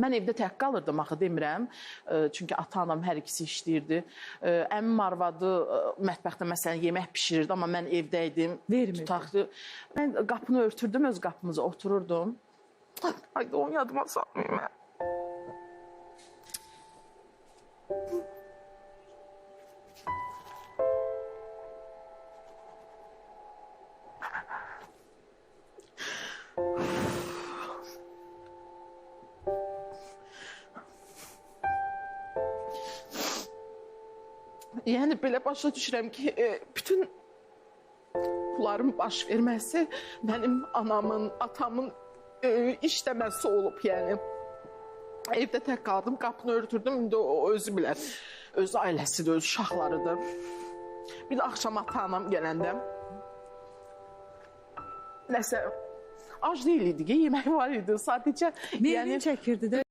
Mən evdə tək qalırdım axı demirəm. E, Çünki ata-anam hər ikisi işləyirdi. E, Əmim arvadı e, mətbəxdə məsələn yemək bişirirdi, amma mən evdə idim. Tutaqdı. Mən qapını örtürdüm öz qapımıza, otururdum. Ay da onu yadıma salmayayım mən. Yəni belə başa düşürəm ki, e, bütün bunların baş verməsi mənim anamın, atamın e, işləməsi olub, yəni. Evdə tək qaldım, qapını örtürdüm, indi o özü bilər. Öz ailəsidir, öz uşaqlarıdır. Bir də axşam ata-anam gələndə nəsə ac deyil idi ki, yemək var idi. Sadəcə Meyvin çəkirdi də.